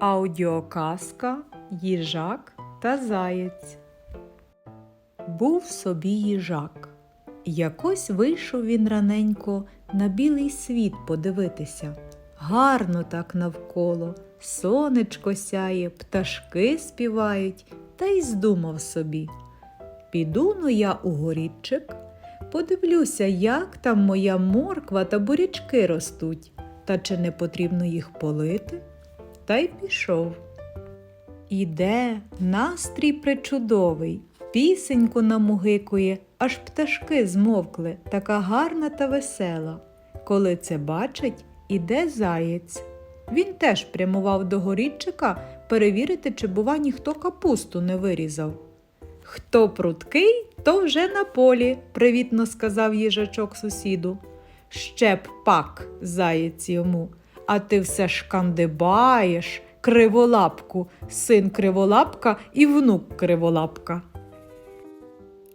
Аудіоказка Їжак та Заєць. Був собі їжак. Якось вийшов він раненько на білий світ подивитися. Гарно так навколо, сонечко сяє, пташки співають, та й здумав собі. Піду ну я у горідчик, подивлюся, як там моя морква та бурячки ростуть, та чи не потрібно їх полити. Та й пішов. Іде настрій причудовий, пісеньку намугикує, аж пташки змовкли, така гарна та весела. Коли це бачить, іде заєць. Він теж прямував до горідчика перевірити, чи, бува, ніхто капусту не вирізав. Хто пруткий, то вже на полі, привітно сказав їжачок сусіду. Ще б пак, заєць йому, а ти все шкандибаєш, криволапку, син криволапка і внук криволапка.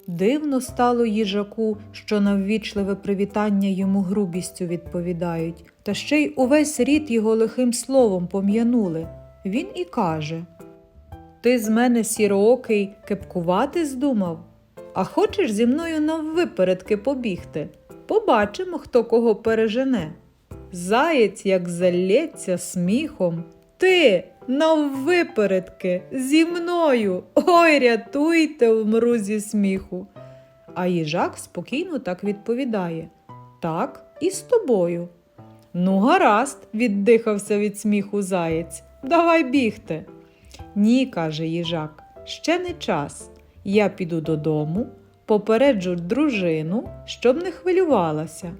Дивно стало їжаку, що на ввічливе привітання йому грубістю відповідають, та ще й увесь рід його лихим словом пом'янули. Він і каже Ти з мене сіроокий кепкувати здумав? А хочеш зі мною наввипередки побігти? Побачимо, хто кого пережене. Заєць, як залється сміхом. Ти наввипередки зі мною. Ой, рятуйте, вмру зі сміху. А їжак спокійно так відповідає Так, і з тобою. Ну, гаразд, віддихався від сміху заєць. Давай бігти. Ні, каже їжак, ще не час. Я піду додому, попереджу дружину, щоб не хвилювалася.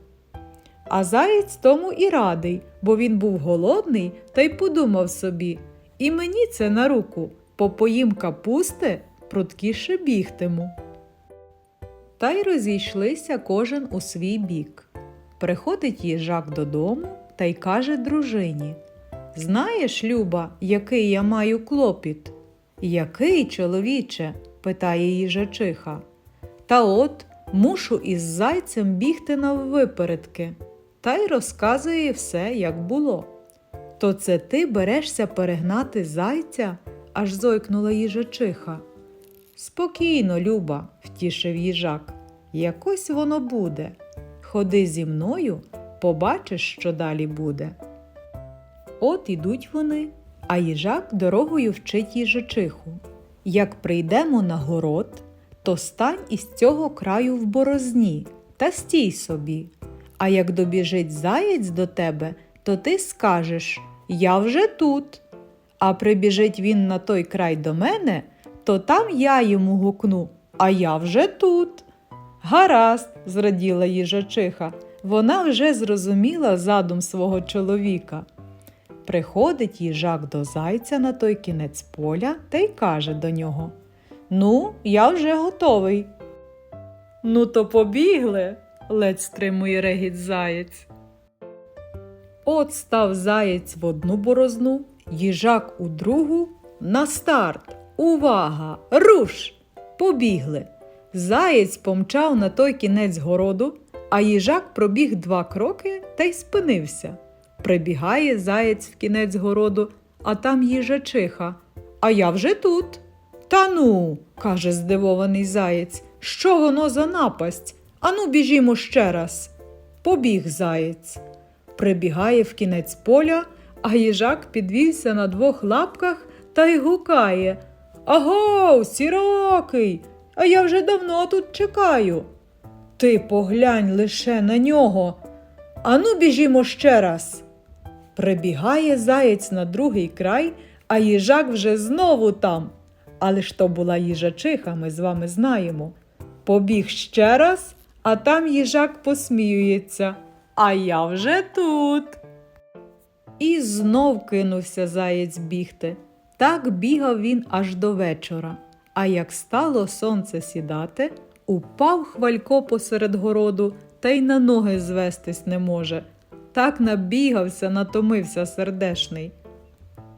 А заєць тому і радий, бо він був голодний та й подумав собі і мені це на руку, попоїм капусти, пруткіше бігтиму. Та й розійшлися кожен у свій бік. Приходить їжак додому та й каже дружині Знаєш, Люба, який я маю клопіт? Який, чоловіче? питає їжачиха. Та от мушу із зайцем бігти наввипередки. Та й розказує все, як було. То це ти берешся перегнати зайця? аж зойкнула їжачиха. Спокійно, Люба, втішив їжак. Якось воно буде. Ходи зі мною, побачиш, що далі буде. От ідуть вони, а їжак дорогою вчить їжачиху. Як прийдемо на город, то стань із цього краю в борозні та стій собі. А як добіжить заєць до тебе, то ти скажеш Я вже тут. А прибіжить він на той край до мене, то там я йому гукну, а я вже тут. Гаразд, зраділа їжачиха, вона вже зрозуміла задум свого чоловіка. Приходить їжак до зайця на той кінець поля та й каже до нього Ну, я вже готовий. Ну, то побігли, ледь стримує регіт заєць. От став заєць в одну борозну, їжак у другу. На старт! Увага! Руш! Побігли. Заєць помчав на той кінець городу, а їжак пробіг два кроки та й спинився. Прибігає заєць в кінець городу, а там їжачиха. А я вже тут. Та ну, каже здивований заєць, що воно за напасть? Ану, біжімо ще раз. Побіг заєць. Прибігає в кінець поля, а їжак підвівся на двох лапках та й гукає Аго, сірокий, а я вже давно тут чекаю. Ти поглянь лише на нього. Ану, біжімо ще раз. Прибігає заєць на другий край, а їжак вже знову там. Але ж то була їжачиха, ми з вами знаємо. Побіг ще раз, а там їжак посміюється. А я вже тут. І знов кинувся заєць бігти. Так бігав він аж до вечора. А як стало сонце сідати, упав хвалько посеред городу та й на ноги звестись не може. Так набігався, натомився сердешний.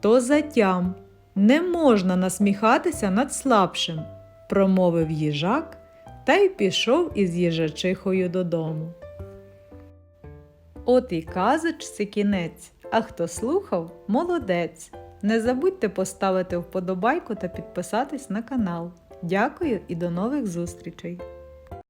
То затям не можна насміхатися над слабшим, промовив їжак та й пішов із їжачихою додому. От і казочці кінець, а хто слухав молодець. Не забудьте поставити вподобайку та підписатись на канал. Дякую і до нових зустрічей!